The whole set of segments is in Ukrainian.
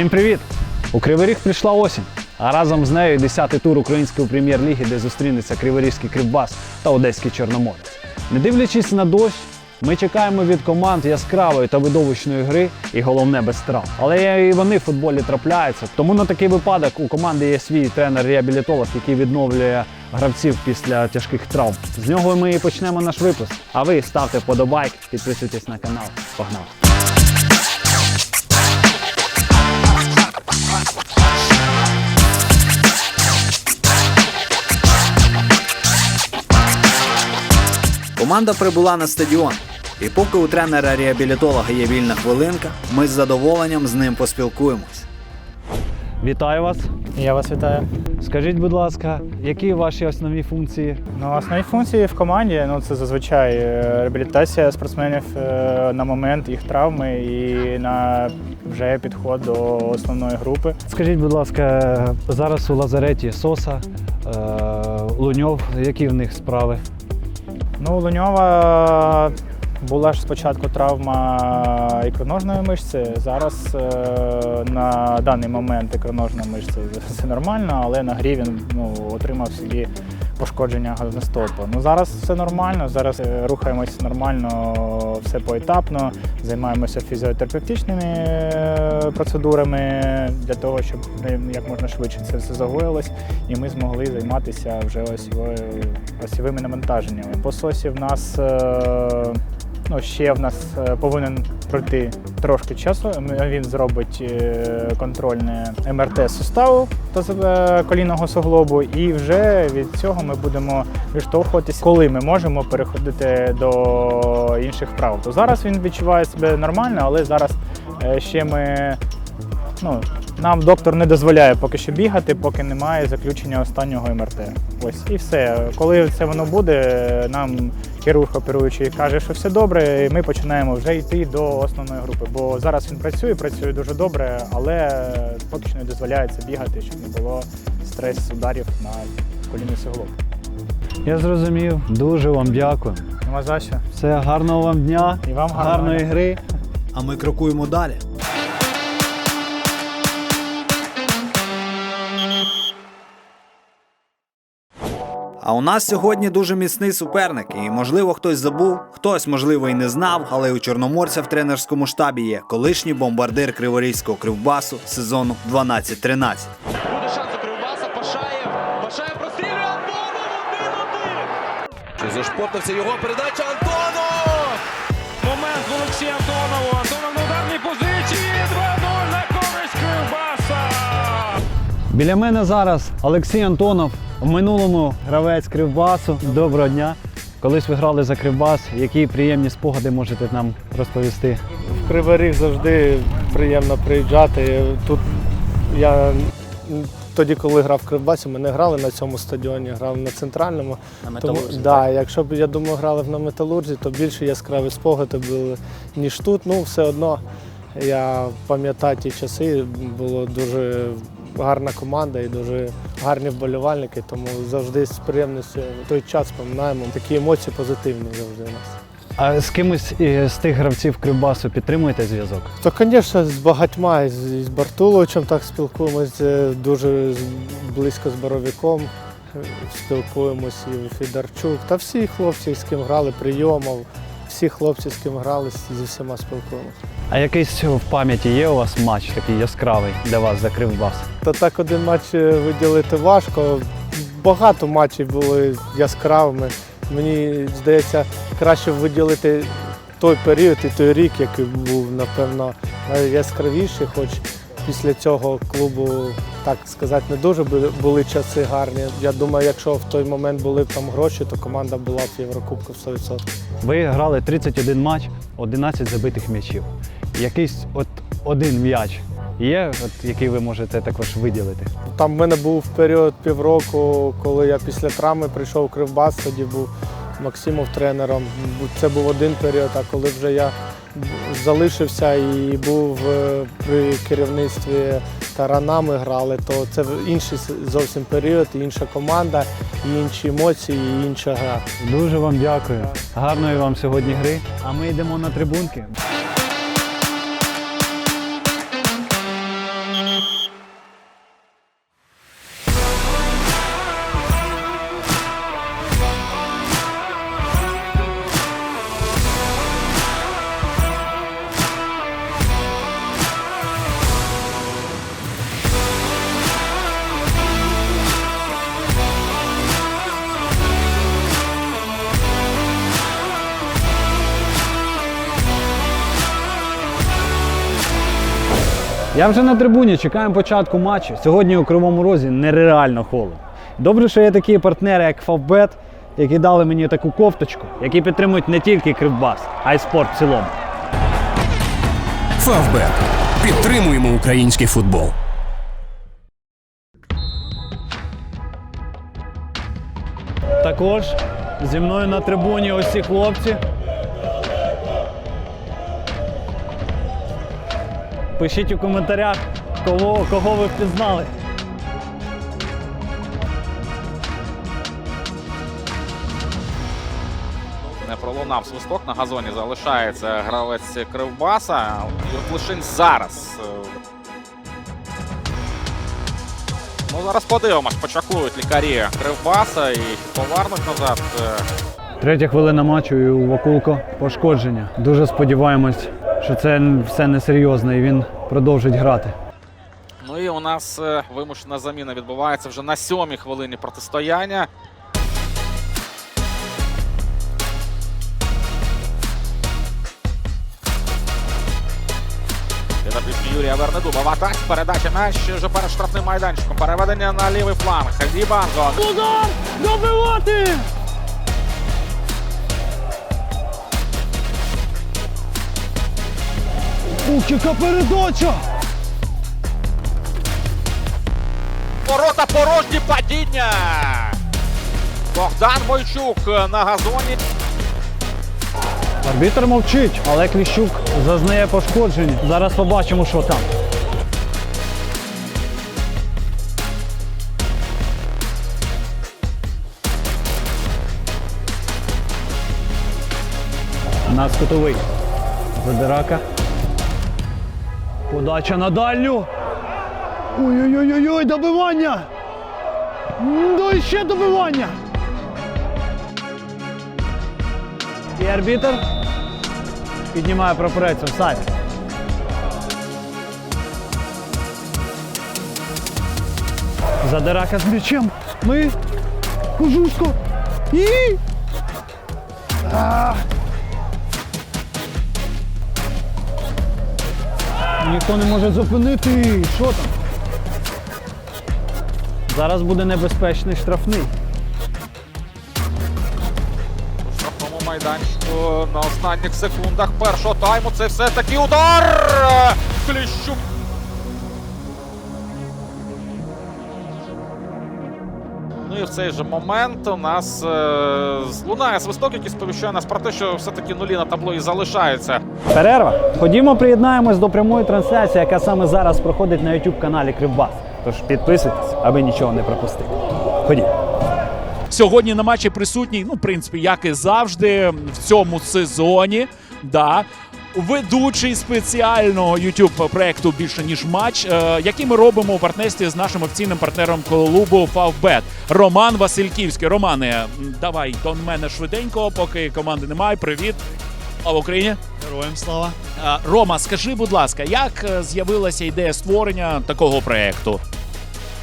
Всім привіт! У Кривий Ріг прийшла осінь, а разом з нею 10-й тур української прем'єр-ліги, де зустрінеться Криворізький Кривбас та Одеський Чорноморець. Не дивлячись на дощ, ми чекаємо від команд яскравої та видовищної гри і головне без травм. Але і вони в футболі трапляються. Тому на такий випадок у команди є свій тренер-реабілітолог, який відновлює гравців після тяжких травм. З нього ми і почнемо наш випуск. А ви ставте вподобайк, підписуйтесь на канал. Погнали! Команда прибула на стадіон. І поки у тренера-реабілітолога є вільна хвилинка, ми з задоволенням з ним поспілкуємось. Вітаю вас! Я вас вітаю. Скажіть, будь ласка, які ваші основні функції? Ну, основні функції в команді ну, це зазвичай е, реабілітація спортсменів е, на момент їх травми і на вже підход до основної групи. Скажіть, будь ласка, зараз у лазареті Соса, е, Луньов, які в них справи? Ну, Луньова була ж спочатку травма ікроножної мишці. Зараз е, на даний момент ікроножна мишця все нормально, але на грі він ну, отримав собі пошкодження голеностопу. Ну зараз все нормально. Зараз е, рухаємось нормально, все поетапно, займаємося фізіотерапевтичними е, процедурами для того, щоб е, як можна швидше це все загоїлось, і ми змогли займатися вже осьовою, осьовими навантаженнями. По сосі в нас. Ну, ще в нас е, повинен пройти трошки часу. Він зробить е, контрольне МРТ суставу та е, колінного суглобу, і вже від цього ми будемо відштовхуватися, коли ми можемо переходити до інших вправ. То зараз він відчуває себе нормально, але зараз ще ми. Ну, нам доктор не дозволяє поки що бігати, поки немає заключення останнього МРТ. Ось і все. Коли це воно буде, нам хірург оперуючий каже, що все добре, і ми починаємо вже йти до основної групи. Бо зараз він працює, працює дуже добре, але поки що не дозволяється бігати, щоб не було стрес-ударів на колінний суглоб. Я зрозумів, дуже вам дякую. Нема за що. Все, гарного вам дня, І вам гарного гарної гри. А ми крокуємо далі. А у нас сьогодні дуже міцний суперник, і можливо хтось забув, хтось, можливо, і не знав, але у чорноморця в тренерському штабі є колишній бомбардир Криворізького кривбасу сезону 12-13. Буде шанс у Кривбаса. Пашаєв. Пашаєв прострілює Антонов. 1-1. Зашпортився його передача Антонов? Момент в Олексія Антонову. Біля мене зараз Олексій Антонов, в минулому гравець Кривбасу. Доброго дня. Колись ви грали за Кривбас. Які приємні спогади можете нам розповісти? В Кривий Ріг завжди приємно приїжджати. Тут я тоді, коли грав в Кривбасі, ми не грали на цьому стадіоні, грав на центральному. На Тому, да, якщо б я думаю, грали б на металурзі, то більше яскраві спогади були, ніж тут. Ну, все одно я пам'ятаю ті часи, була дуже гарна команда і дуже гарні вболівальники, тому завжди з приємністю в той час пам'ятаємо. Такі емоції позитивні завжди у нас. А з кимось із тих гравців Кривбасу підтримуєте зв'язок? То, звісно, з багатьма, з, з Бартуловичем так спілкуємось, е, дуже близько з Боровиком е, спілкуємось, і Федорчук. Та всі хлопці, з ким грали, прийомов, всі хлопці, з ким грали, зі всіма спілкуємося. А якийсь в пам'яті є у вас матч такий яскравий для вас за Кривбас? Та так один матч е, виділити важко. Багато матчів були яскравими. Мені здається, краще виділити той період і той рік, який був, напевно, найяскравіший, хоч після цього клубу, так сказати, не дуже були- часи гарні. Я думаю, якщо в той момент були б там гроші, то команда була б в Єврокубку 100%. Ви грали 31 матч, 11 забитих м'ячів. Якийсь от один м'яч є, от, який ви можете також виділити? Там в мене був період півроку, коли я після травми прийшов у Кривбас, тоді був Максимов тренером. Це був один період, а коли вже я залишився і був е, при керівництві таранами грали, то це інший зовсім період, інша команда, інші емоції, інша гра. Дуже вам дякую. Гарної вам сьогодні гри. А ми йдемо на трибунки. Я вже на трибуні, чекаємо початку матчу. Сьогодні у Кривому Розі нереально холодно. Добре, що є такі партнери, як Фавбет, які дали мені таку кофточку, які підтримують не тільки Кривбас, а й спорт в цілому. Фавбет. Підтримуємо український футбол. Також зі мною на трибуні ось ці хлопці. Пишіть у коментарях, кого, кого ви впізнали. Не пролунав свисток на газоні. Залишається гравець Кривбаса. Юрклишин зараз. е, Ну, зараз подивимось, почакують лікарі Кривбаса і повернуть назад. е, Третя хвилина матчу і у Вакулко пошкодження. Дуже сподіваємось, що це все несерйозно і він продовжить грати. Ну і у нас е, вимушена заміна відбувається вже на сьомій хвилині протистояння. Юрія Вернедуба в атаці. Передача м'яч вже перед штрафним майданчиком. Переведення на лівий фланг. Дібанго. Удар! Добивати! Яка передача! Ворота порожні падіння. Богдан Бойчук на газоні. Арбітр мовчить, але Кліщук зазнає пошкоджень. Зараз побачимо, що там. Нас кутовий. Задирака. Подача на дальню. Ой-ой-ой, добивання! Ну і ще добивання! І арбітр піднімає прапорець офсайд. Задирака з м'ячем. Ми. Кожусько. І. А. Ніхто не може зупинити. Що там? Зараз буде небезпечний штрафний. У штрафному майданчику на останніх секундах першого тайму. Це все-таки удар! Кліщук. І в цей же момент у нас е, лунає свисток, який сповіщає нас про те, що все-таки нулі на таблої залишаються. Перерва. Ходімо, приєднаємось до прямої трансляції, яка саме зараз проходить на YouTube каналі Кривбас. Тож підписуйтесь, аби нічого не пропустити. Ходімо. Сьогодні на матчі присутній, ну, в принципі, як і завжди, в цьому сезоні. Да. Ведучий спеціального youtube проекту більше ніж матч, е, який ми робимо у партнерстві з нашим офіційним партнером клубу Фавбет Роман Васильківський. Романе, давай до мене швиденько, поки команди немає. Привіт. Слава Україні! Героям слава. Е, Рома, скажи, будь ласка, як е, з'явилася ідея створення такого проекту?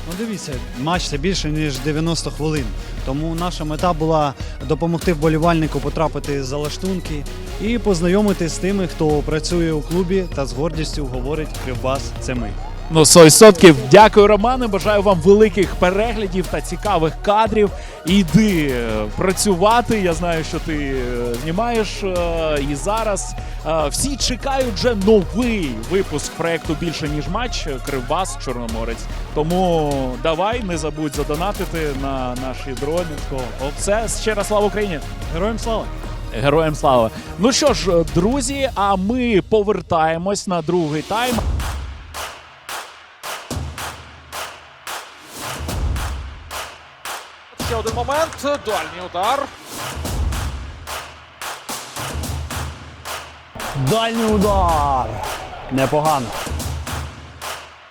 Ну дивіться, матч це більше ніж 90 хвилин. Тому наша мета була допомогти вболівальнику потрапити за лаштунки і познайомитись з тими, хто працює у клубі та з гордістю говорить Кривбас це ми. Ну, 100%. Дякую, Романе. Бажаю вам великих переглядів та цікавих кадрів. Іди е, працювати. Я знаю, що ти е, знімаєш. е, І зараз всі чекають вже новий випуск проекту більше ніж матч Кривбас Чорноморець. Тому давай не забудь задонатити на наші дрони. Все ще раз слава Україні! Героям слава! Героям слава! Ну що ж, друзі, а ми повертаємось на другий тайм. Ще один момент. Дальній удар. Дальній удар. Непогано.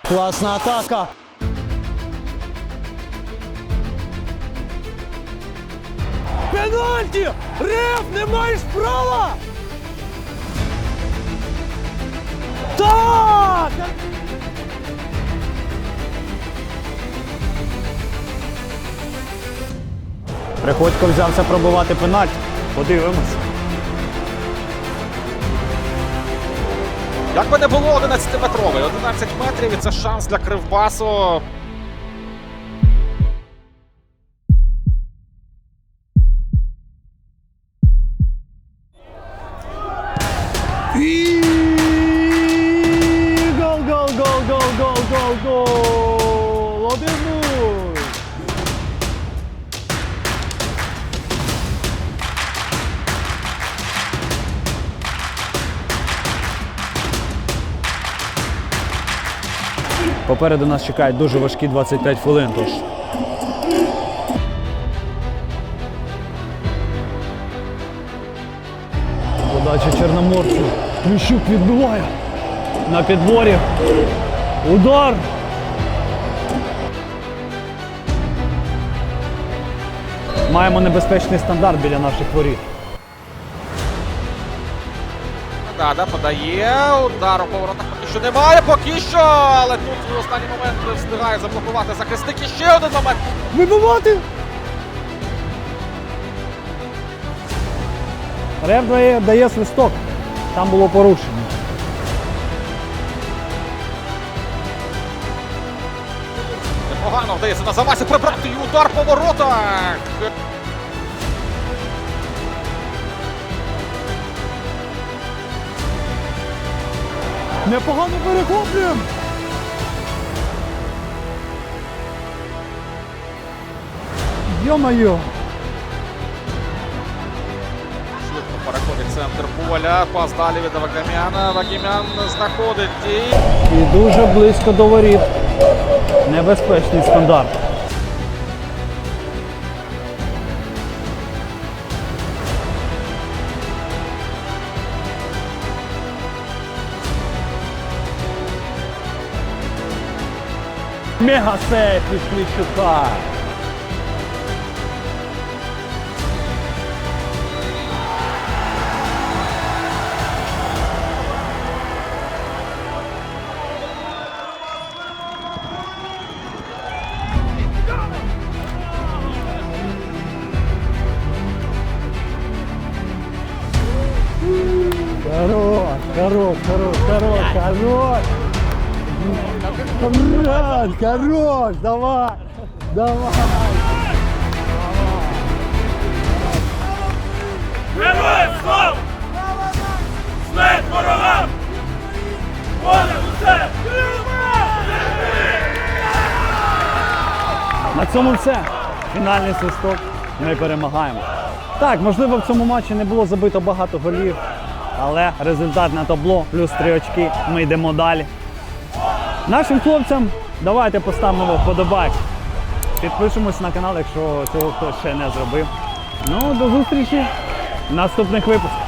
Класна атака. Пенальті! Реф, не маєш права! Так! Приходько взявся пробивати пенальті. Подивимось. Як би не було 11-метровий, 11 метрів і це шанс для Кривбасу. 1-0. Попереду нас чекають дуже важкі 25 хвилин. Тож Подача Чорноморцю. Плющук відбиває. На підборі. Удар! Маємо небезпечний стандарт біля наших воріт. Дада подає. Удар у поворотах поки що немає. Поки що. Але тут в останній момент встигає заблокувати захисник. І ще один момент. Вибивати! Рев дає, дає свисток. Там було порушення. Непогано вдається на замасі прибрати і удар по воротах. Непогано перехоплюємо! Йо-моє! Швидко переходить центр поля. Пас далі від Вагамяна. Вагімян знаходить дій. І дуже близько до воріт. Небезпечний стандарт. Мега сейф від Кліщука. Хорош, хорош, хорош, хорош, хорош. Брат, хорош, давай, давай. На цьому все. Фінальний свисток. Ми перемагаємо. Так, можливо, в цьому матчі не було забито багато голів, але результат на табло, плюс три очки. Ми йдемо далі. Нашим хлопцям давайте поставимо вподобайк. Підпишемось на канал, якщо цього хтось ще не зробив. Ну, до зустрічі в наступних випусках.